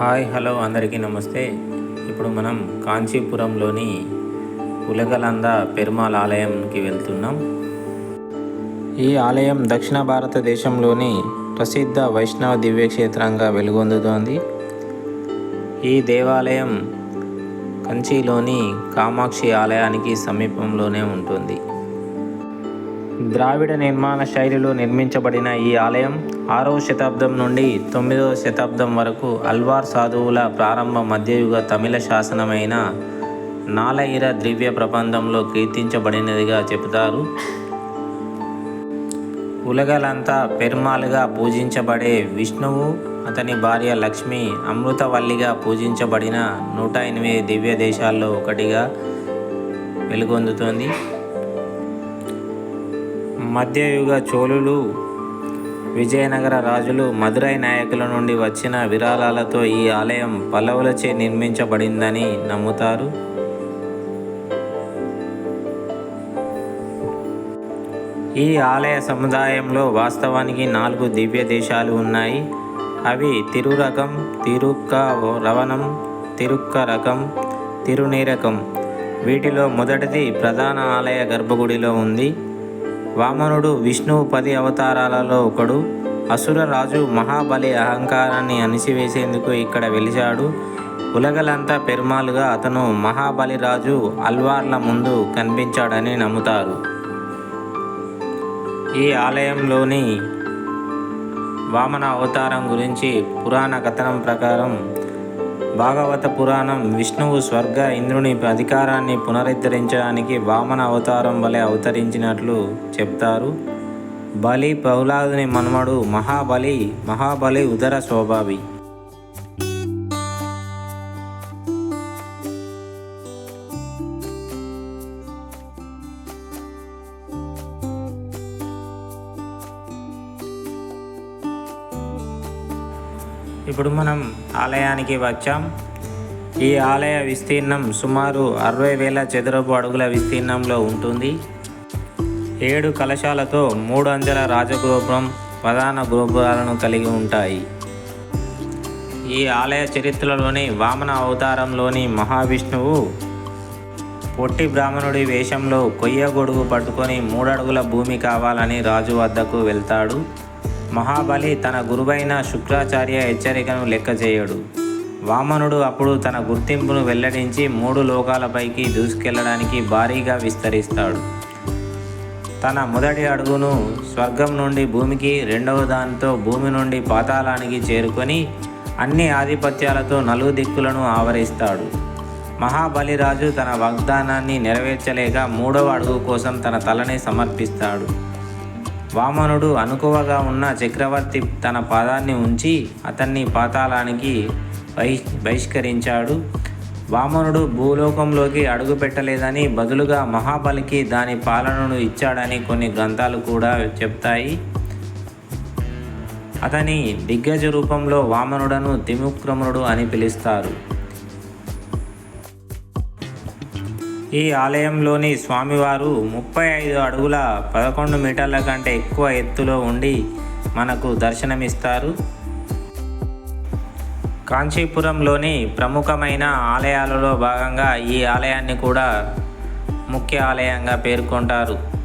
Hi hello అందరికీ నమస్తే. ఇప్పుడు మనం కాంచీపురంలోని ఉలగలంద పెరుమాల్ ఆలయంకి వెళ్తున్నాం. ఈ ఆలయం దక్షిణ భారతదేశంలోని ప్రసిద్ధ వైష్ణవ దివ్యక్షేత్రంగా వెలుగొందుతోంది. ఈ దేవాలయం కంచిలోని కామాక్షి ఆలయానికి సమీపంలోనే ఉంటుంది. ద్రావిడ నిర్మాణ శైలిలో నిర్మించబడిన ఈ ఆలయం ఆరవ శతాబ్దం నుండి తొమ్మిదవ శతాబ్దం వరకు అల్వార్ సాధువుల ప్రారంభ మధ్యయుగ తమిళ శాసనమైన నాలయిర దివ్య ప్రబంధంలో కీర్తించబడినదిగా చెబుతారు. ఉలగలంతా పెరుమాలుగా పూజించబడే విష్ణువు అతని భార్య లక్ష్మి అమృతవల్లిగా పూజించబడిన నూట ఎనిమిది దివ్య దేశాల్లో ఒకటిగా వెలుగొందుతోంది. మధ్యయుగ చోళులు విజయనగర రాజులు మదురై నాయకుల నుండి వచ్చిన విరాళాలతో ఈ ఆలయం పల్లవులచే నిర్మించబడిందని నమ్ముతారు. ఈ ఆలయ సముదాయంలో వాస్తవానికి నాలుగు దివ్య దేశాలు ఉన్నాయి. అవి తిరురకం తిరుక్క రవణం తిరుక్క రకం తిరునీరకం. వీటిలో మొదటిది ప్రధాన ఆలయ గర్భగుడిలో ఉంది. వామనుడు విష్ణువు పది అవతారాలలో ఒకడు. అసుర రాజు మహాబలి అహంకారాన్ని అణిసివేసేందుకు ఇక్కడ వెలిచాడు ఉలగలంతా పెరుమాలుగా అతను మహాబలి రాజు అల్వార్ల ముందు కనిపించాడని నమ్ముతారు. ఈ ఆలయంలోని వామన అవతారం గురించి పురాణ కథనం ప్రకారం భాగవత పురాణం విష్ణువు స్వర్గ ఇంద్రుని అధికారాన్ని పునరుద్ధరించడానికి వామన అవతారం వలె అవతరించినట్లు చెప్తారు. బలి ప్రహ్లాదుని మనుమడు మహాబలి మహాబలి ఉదర స్వభావి. ఇప్పుడు మనం ఆలయానికి వచ్చాం. ఈ ఆలయ విస్తీర్ణం సుమారు అరవై వేల చదరపు అడుగుల విస్తీర్ణంలో ఉంటుంది. ఏడు కలశాలతో మూడు అంచెల రాజగోపురం ప్రధాన గోపురాలను కలిగి ఉంటాయి. ఈ ఆలయ చరిత్రలోని వామన అవతారంలోని మహావిష్ణువు పొట్టి బ్రాహ్మణుడి వేషంలో కొయ్య గొడుగు పట్టుకొని మూడడుగుల భూమి కావాలని రాజు వద్దకు వెళ్తాడు. మహాబలి తన గురువైన శుక్రాచార్య హెచ్చరికను లెక్క చేయడు. వామనుడు అప్పుడు తన గుర్తింపును వెల్లడించి మూడు లోకాలపైకి దూసుకెళ్ళడానికి భారీగా విస్తరిస్తాడు. తన మొదటి అడుగును స్వర్గం నుండి భూమికి రెండవ దానితో భూమి నుండి పాతాళానికి చేరుకొని అన్ని ఆధిపత్యాలతో నలుగు దిక్కులను ఆవరిస్తాడు. మహాబలిరాజు తన వాగ్దానాన్ని నెరవేర్చలేక మూడవ అడుగు కోసం తన తలని సమర్పిస్తాడు. వామనుడు అనుకువగా ఉన్న చక్రవర్తి తన పాదాన్ని ఉంచి అతన్ని పాతాళానికి బహి బహిష్కరించాడు. వామనుడు భూలోకంలోకి అడుగు పెట్టలేదని బదులుగా మహాబలికి దాని పాలనను ఇచ్చాడని కొన్ని గ్రంథాలు కూడా చెప్తాయి. అతని దిగ్గజ రూపంలో వామనుడను త్రిముక్రమునుడు అని పిలుస్తారు. ఈ ఆలయంలోని స్వామివారు ముప్పై ఐదు అడుగుల పదకొండు మీటర్ల కంటే ఎక్కువ ఎత్తులో ఉండి మనకు దర్శనమిస్తారు. కాంచీపురంలోని ప్రముఖమైన ఆలయాలలో భాగంగా ఈ ఆలయాన్ని కూడా ముఖ్య ఆలయంగా పేర్కొంటారు.